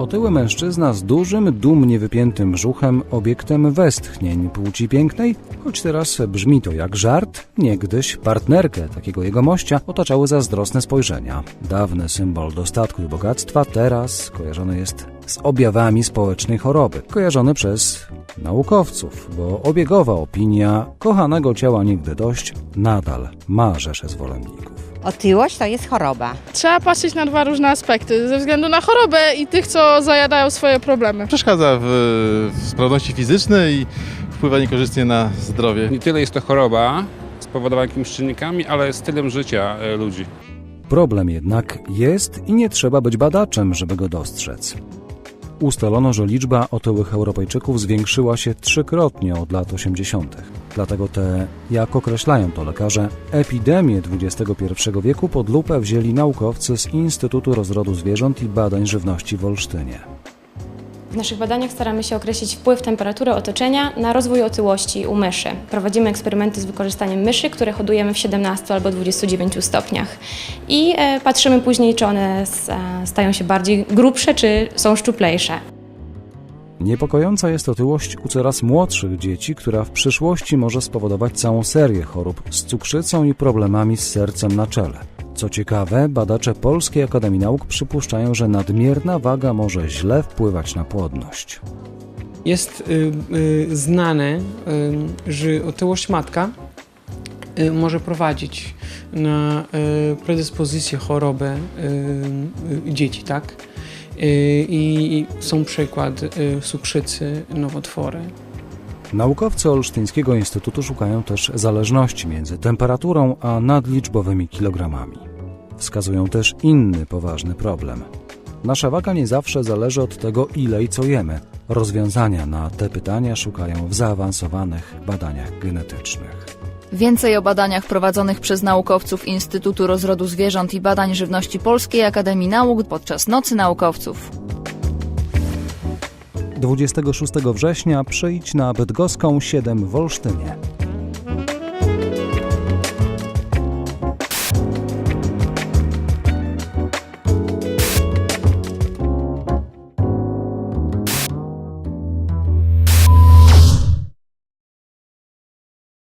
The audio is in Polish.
Otyły mężczyzna z dużym, dumnie wypiętym brzuchem, obiektem westchnień płci pięknej? Choć teraz brzmi to jak żart, niegdyś partnerkę takiego jegomościa otaczały zazdrosne spojrzenia. Dawny symbol dostatku i bogactwa teraz kojarzony jest z objawami społecznej choroby, kojarzony przez naukowców, bo obiegowa opinia kochanego ciała nigdy dość nadal ma rzesze zwolenników. Otyłość to jest choroba. Trzeba patrzeć na dwa różne aspekty, ze względu na chorobę i tych, co zajadają swoje problemy. Przeszkadza w, w sprawności fizycznej i wpływa niekorzystnie na zdrowie. Nie tyle jest to choroba spowodowana jakimiś czynnikami, ale stylem życia e, ludzi. Problem jednak jest i nie trzeba być badaczem, żeby go dostrzec. Ustalono, że liczba otyłych Europejczyków zwiększyła się trzykrotnie od lat 80. Dlatego te, jak określają to lekarze, epidemię XXI wieku pod lupę wzięli naukowcy z Instytutu Rozrodu Zwierząt i Badań Żywności w Olsztynie. W naszych badaniach staramy się określić wpływ temperatury otoczenia na rozwój otyłości u myszy. Prowadzimy eksperymenty z wykorzystaniem myszy, które hodujemy w 17 albo 29 stopniach. I e, patrzymy później, czy one e, stają się bardziej grubsze, czy są szczuplejsze. Niepokojąca jest otyłość u coraz młodszych dzieci, która w przyszłości może spowodować całą serię chorób z cukrzycą i problemami z sercem na czele. Co ciekawe, badacze Polskiej Akademii Nauk przypuszczają, że nadmierna waga może źle wpływać na płodność. Jest y, y, znane, y, że otyłość matka y, może prowadzić na y, predyspozycję choroby y, dzieci, tak? I są przykład cukrzycy, nowotwory. Naukowcy Olsztyńskiego Instytutu szukają też zależności między temperaturą a nadliczbowymi kilogramami. Wskazują też inny poważny problem. Nasza waga nie zawsze zależy od tego, ile i co jemy. Rozwiązania na te pytania szukają w zaawansowanych badaniach genetycznych. Więcej o badaniach prowadzonych przez naukowców Instytutu Rozrodu Zwierząt i Badań Żywności Polskiej Akademii Nauk podczas Nocy Naukowców. 26 września przyjdź na Bydgoską 7 w Olsztynie.